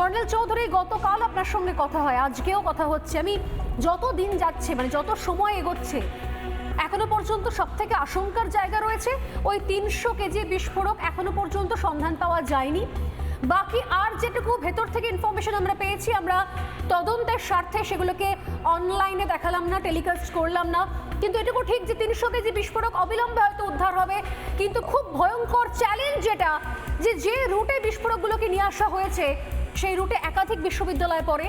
Colonel Chowdhury, গতকাল আপনার সঙ্গে কথা হয়। আজকেও কথা হচ্ছে। আমি যত দিন যাচ্ছে মানে যত সময় এগোচ্ছে, এখনও পর্যন্ত সব থেকে আশঙ্কার জায়গা রয়েছে, ওই তিনশো কেজি বিস্ফোরক এখনও পর্যন্ত সন্ধান পাওয়া যায়নি। বাকি আর যেটুকু ভেতর থেকে ইনফরমেশন আমরা পেয়েছি, আমরা তদন্তের স্বার্থে সেগুলোকে অনলাইনে দেখালাম না টেলিকাস্ট করলাম না। কিন্তু এটুকু ঠিক যে তিনশো কেজি বিস্ফোরক অবিলম্বে হয়তো উদ্ধার হবে, কিন্তু খুব ভয়ঙ্কর চ্যালেঞ্জ যেটা যে যে রুটে বিস্ফোরকগুলোকে নিয়ে আসা হয়েছে সেই রুটে একাধিক বিশ্ববিদ্যালয় পড়ে,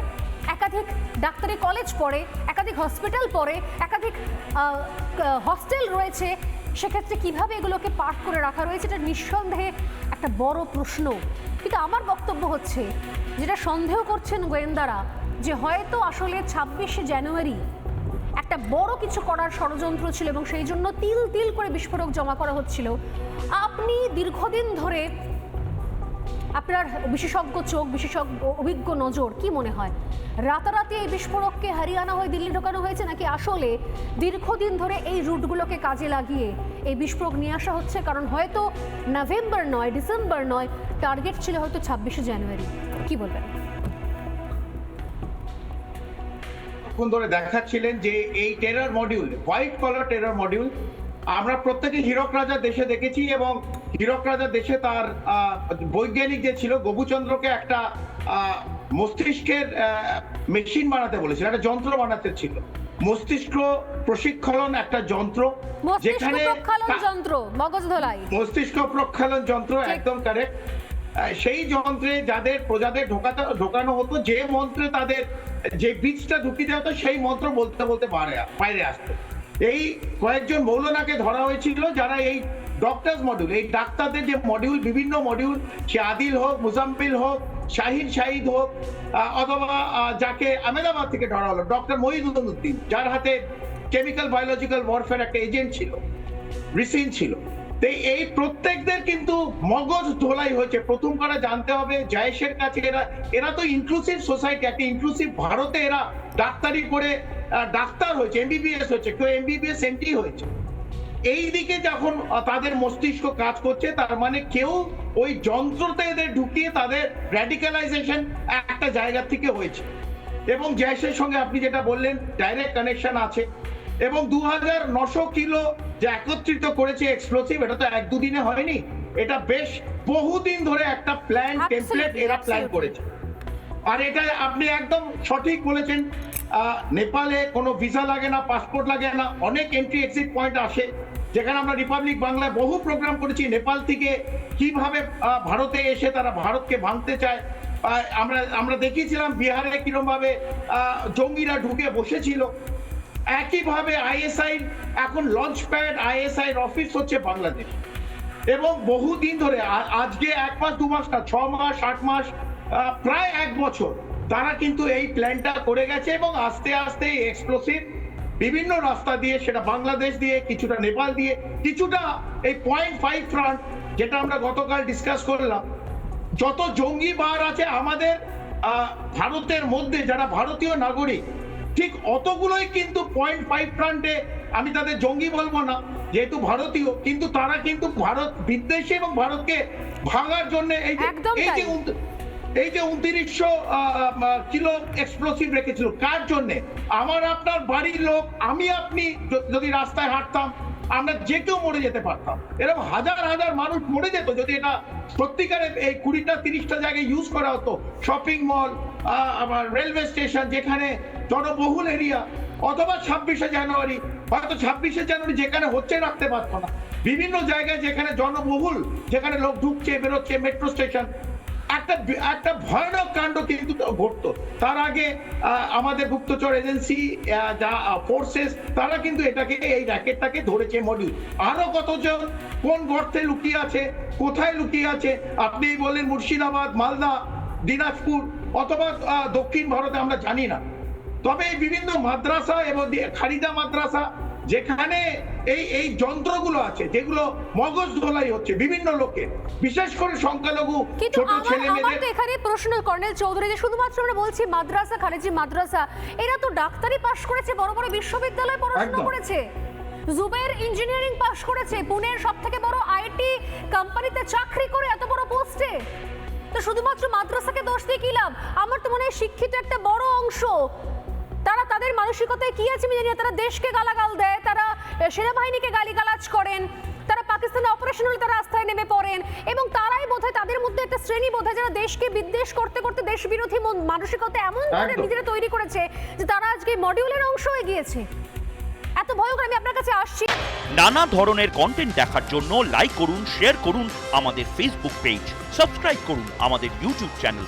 একাধিক ডাক্তারি কলেজ পড়ে, একাধিক হসপিটাল পড়ে, একাধিক হস্টেল রয়েছে। সেক্ষেত্রে কীভাবে এগুলোকে পার্ক করে রাখা রয়েছে এটা নিঃসন্দেহে একটা বড় প্রশ্ন। কিন্তু আমার বক্তব্য হচ্ছে, যেটা সন্দেহ করছেন গোয়েন্দারা, যে হয়তো আসলে ছাব্বিশে জানুয়ারি একটা বড় কিছু করার ষড়যন্ত্র ছিল এবং সেই জন্য তিল তিল করে বিস্ফোরক জমা করা হচ্ছিল। আপনি দীর্ঘদিন ধরে আপনার বিশেষজ্ঞ চোখ, বিশেষজ্ঞ অভিজ্ঞ নজর, কি মনে হয়? রাতারাতি এই বিস্ফোরককে হারিয়ানা হয়ে দিল্লি ঢোকানো হয়েছে নাকি আসলে দীর্ঘদিন ধরে এই রুটগুলোকে কাজে লাগিয়ে এই বিস্ফোরক নিয়ে আসা হচ্ছে? কারণ হয়তো নভেম্বর নয়, ডিসেম্বর নয়, টার্গেট ছিল হয়তো ছাব্বিশে জানুয়ারি। কি বলবেন? ধরে দেখাচ্ছিলেন যে এই terror module white collar terror module আমরা প্রত্যেকে হীরক রাজা দেশে দেখেছি এবং হীরক রাজার দেশে তার বৈজ্ঞানিক যে ছিল গবুচন্দ্রকে একটা মস্তিষ্কের মেশিন বানাতে বলেছিল একটা যন্ত্র বানাতে ছিল। মস্তিষ্ক প্রশিক্ষণ একটা যন্ত্র মস্তিষ্ক প্রক্ষালন যন্ত্র মগজ ধোলাই। মস্তিষ্ক প্রক্ষালন যন্ত্র একদম কারেক্ট সেই যন্ত্রে যাদের প্রজাদের ঢোকাতে ঢোকানো হতো যে মন্ত্রে তাদের যে বীজটা ঢুকিয়ে হতো সেই মন্ত্র বলতে বলতে বাইরে আসতো। এই কয়েকজন মৌলনাকে ধরা হয়েছিল যারা এই ডক্টরস মডিউল এই ডাক্তারদের যে মডিউল বিভিন্ন মডিউল সে আদিল হোক, মুজাম্মিল হোক, শাহিন শাহিদ হোক অথবা যাকে আহমেদাবাদ থেকে ধরা হলো ডক্টর মহিদুদ্দিন যার হাতে কেমিক্যাল বায়োলজিক্যাল ওয়ারফেয়ার একটা এজেন্ট ছিল রিসিন ছিল। এই প্রত্যেকদের কিন্তু মগজ ধোলাই হয়েছে। প্রথম করে জানতে হবে, জয়েশের কাছে এরা এরা তো ইনক্লুসিভ সোসাইটি একটা ইনক্লুসিভ ভারতে এরা ডাক্তারি করে ডাক্তার হয়েছে এমবিবিএস হয়েছে, কেউ এমবিবিএস এমটি হয়েছে। এই দিকে যখন তাদের মস্তিষ্ক কাজ করছে তার মানে কেউ ওই যন্ত্রতে এদের ঢুকিয়ে তাদের র্যাডিক্যালাইজেশন একটা জায়গা থেকে হয়েছে। এবং জয়েশের সঙ্গে আপনি যেটা বললেন ডাইরেক্ট কানেকশন আছে। এবং দু হাজার নশো কিলো যে একত্রিত করেছে এক্সপ্লোসিভ এটা তো এক দুদিনে হয়নি এটা বেশ বহুদিন ধরে একটা প্ল্যান টেমপ্লেট এরা প্ল্যান করেছে। আর এটা আপনি একদম সঠিক বলেছেন নেপালে কোনো ভিসা লাগে না পাসপোর্ট লাগে না অনেক এন্ট্রি এক্সিট পয়েন্ট আসে। যেখানে আমরা রিপাবলিক বাংলায় বহু প্রোগ্রাম করেছি, নেপাল থেকে কীভাবে ভারতে এসে তারা ভারতকে ভাঙতে চায়। আমরা আমরা দেখিয়েছিলাম বিহারে কিরম ভাবে জঙ্গিরা ঢুকে বসেছিল। একইভাবে আইএসআই এখন লঞ্চ প্যাড আইএসআই অফিস হচ্ছে বাংলাদেশ। এবং বহুদিন ধরে আজকে এক মাস, দু মাস না, ছ মাস, আট মাস প্রায় এক বছর তারা কিন্তু এই প্ল্যানটা করে গেছে এবং আস্তে আস্তে এক্সপ্লোসিভ বিভিন্ন রাস্তা দিয়ে সেটা বাংলাদেশ দিয়ে কিছুটা নেপাল দিয়ে কিছুটা এই পয়েন্ট ফাইভ ফ্রন্ট যেটা আমরা গতকাল ডিসকাস করলাম। যত জঙ্গি বার আছে আমাদের ভারতের মধ্যে যারা ভারতীয় নাগরিক ঠিক অতগুলোই কিন্তু পয়েন্ট ফাইভ ফ্রন্টে আমি তাদের জঙ্গি বলব না যেহেতু ভারতীয় কিন্তু তারা কিন্তু ভারত বিদ্বেষী এবং ভারতকে ভাঙার জন্য এই যে একদম এই যে উনত্রিশশো কিলো এক্সপ্লোসিভ রেখেছিল, কার জন্যে? আমার আপনার বাড়ির লোক, আমি আপনি যদি রাস্তায় হাঁটতাম, আমরা যে কেউ মরে যেতে পারতাম। এরকম হাজার হাজার মানুষ মরে যেত, যদি এটা সত্যিকারে এই কুড়িটা, তিরিশটা জায়গায় ইউজ করা হতো। শপিং মল আবার রেলওয়ে স্টেশন যেখানে জনবহুল এরিয়া অথবা ছাব্বিশে জানুয়ারি, হয়তো ছাব্বিশে জানুয়ারি যেখানে হচ্ছে রাখতে পারতো না। বিভিন্ন জায়গায় যেখানে জনবহুল, যেখানে লোক ঢুকছে, বেরোচ্ছে মেট্রো স্টেশন একটা একটা ভয়ানক কাণ্ড কিন্তু ঘটতো। তার আগে আমাদের গুপ্তচর এজেন্সি যা ফোর্সেস তারা কিন্তু এটাকে, এই র্যাকেটটাকে ধরেছে মডিউল আরও কতজন, কোন গর্তে লুকিয়ে আছে, কোথায় লুকিয়ে আছে, আপনি বললেন মুর্শিদাবাদ, মালদা, দিনাজপুর, অথবা দক্ষিণ ভারতে আমরা জানি না। তবে বিভিন্ন মাদ্রাসা এবং খারিদা মাদ্রাসা যেখানে এই এই যন্ত্রগুলো আছে যেগুলো মগজ ধোলাই হচ্ছে বিভিন্ন লোকে বিশেষ করে সংখ্যালঘু ছোট ছেলে মেয়েদের। এখানে প্রশ্ন কর্নেল চৌধুরী যে শুধুমাত্র আমরা বলছি মাদ্রাসা খারেজি মাদ্রাসা এরা তো ডাক্তারি পাশ করেছে বড় বড় বিশ্ববিদ্যালয়ে পড়াশোনা করেছে। জুবের ইঞ্জিনিয়ারিং পাশ করেছে পুনের সব থেকে বড় আইটি কোম্পানিতে চাকরি করে এত বড় পোস্টে। তো শুধুমাত্র মাদ্রাসাকে দোষ দিয়ে কি লাভ? আমার তো মনে হয় শিক্ষিত একটা বড় অংশ। তারা তাদের মানসিকতায় কি আছে আমি জানি তারা দেশকে গালাগাল দেয় তারা সেনাবাহিনীকে গালিগালাজ করেন তারা পাকিস্তানে অপারেশন হলে তারা রাস্তায় নেমে পড়েন এবং তারাই বোধহয় তাদের মধ্যে একটা শ্রেণি বোধহয় যারা দেশকে বিদ্বেষ করতে করতে দেশ বিরোধী মানসিকতা এমন একদম। নিজেরা তৈরি করেছে যে তারা আজকে মডিউলের অংশ হয়ে গিয়েছে। এত ভয়ঙ্কর আমি আপনার কাছে আসছি। নানা ধরনের কন্টেন্ট দেখার জন্য লাইক করুন শেয়ার করুন আমাদের ফেসবুক পেজ সাবস্ক্রাইব করুন আমাদের ইউটিউব চ্যানেল